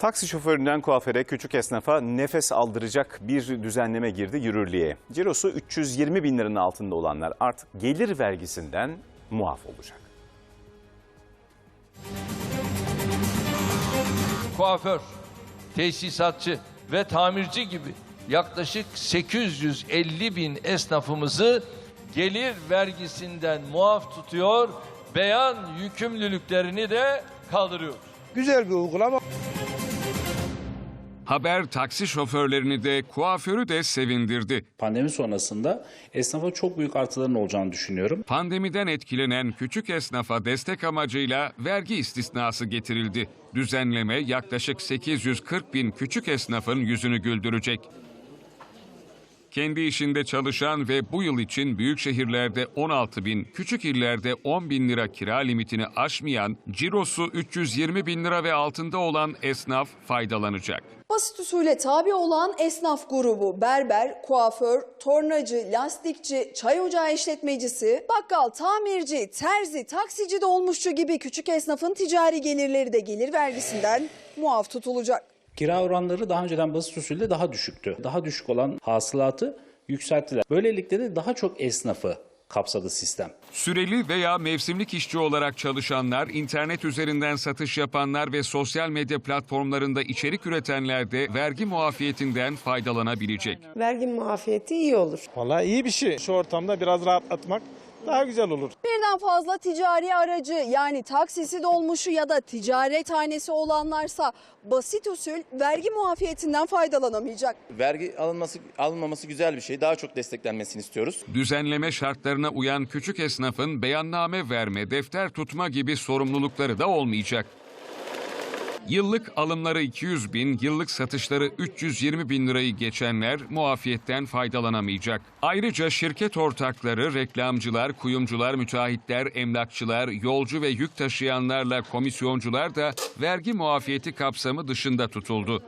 Taksi şoföründen kuaföre küçük esnafa nefes aldıracak bir düzenleme girdi yürürlüğe. Cirosu 320 bin liranın altında olanlar artık gelir vergisinden muaf olacak. kuaför, tesisatçı ve tamirci gibi yaklaşık 850 bin esnafımızı gelir vergisinden muaf tutuyor, beyan yükümlülüklerini de kaldırıyor. Güzel bir uygulama. Haber taksi şoförlerini de kuaförü de sevindirdi. Pandemi sonrasında esnafa çok büyük artıların olacağını düşünüyorum. Pandemiden etkilenen küçük esnafa destek amacıyla vergi istisnası getirildi. Düzenleme yaklaşık 840 bin küçük esnafın yüzünü güldürecek. Kendi işinde çalışan ve bu yıl için büyük şehirlerde 16 bin, küçük illerde 10 bin lira kira limitini aşmayan, cirosu 320 bin lira ve altında olan esnaf faydalanacak. Basit usule tabi olan esnaf grubu berber, kuaför, tornacı, lastikçi, çay ocağı işletmecisi, bakkal, tamirci, terzi, taksici, dolmuşçu gibi küçük esnafın ticari gelirleri de gelir vergisinden muaf tutulacak. Kira oranları daha önceden basit usulde daha düşüktü. Daha düşük olan hasılatı yükselttiler. Böylelikle de daha çok esnafı kapsadı sistem. Süreli veya mevsimlik işçi olarak çalışanlar, internet üzerinden satış yapanlar ve sosyal medya platformlarında içerik üretenler de vergi muafiyetinden faydalanabilecek. vergi muafiyeti iyi olur. Vallahi iyi bir şey. Şu ortamda biraz rahatlatmak daha güzel olur. Birden fazla ticari aracı yani taksisi dolmuşu ya da ticaret hanesi olanlarsa basit usul vergi muafiyetinden faydalanamayacak. vergi alınması alınmaması güzel bir şey. Daha çok desteklenmesini istiyoruz. Düzenleme şartlarına uyan küçük esnafın beyanname verme, defter tutma gibi sorumlulukları da olmayacak. Yıllık alımları 200 bin, yıllık satışları 320 bin lirayı geçenler muafiyetten faydalanamayacak. Ayrıca şirket ortakları, reklamcılar, kuyumcular, müteahhitler, emlakçılar, yolcu ve yük taşıyanlarla komisyoncular da vergi muafiyeti kapsamı dışında tutuldu.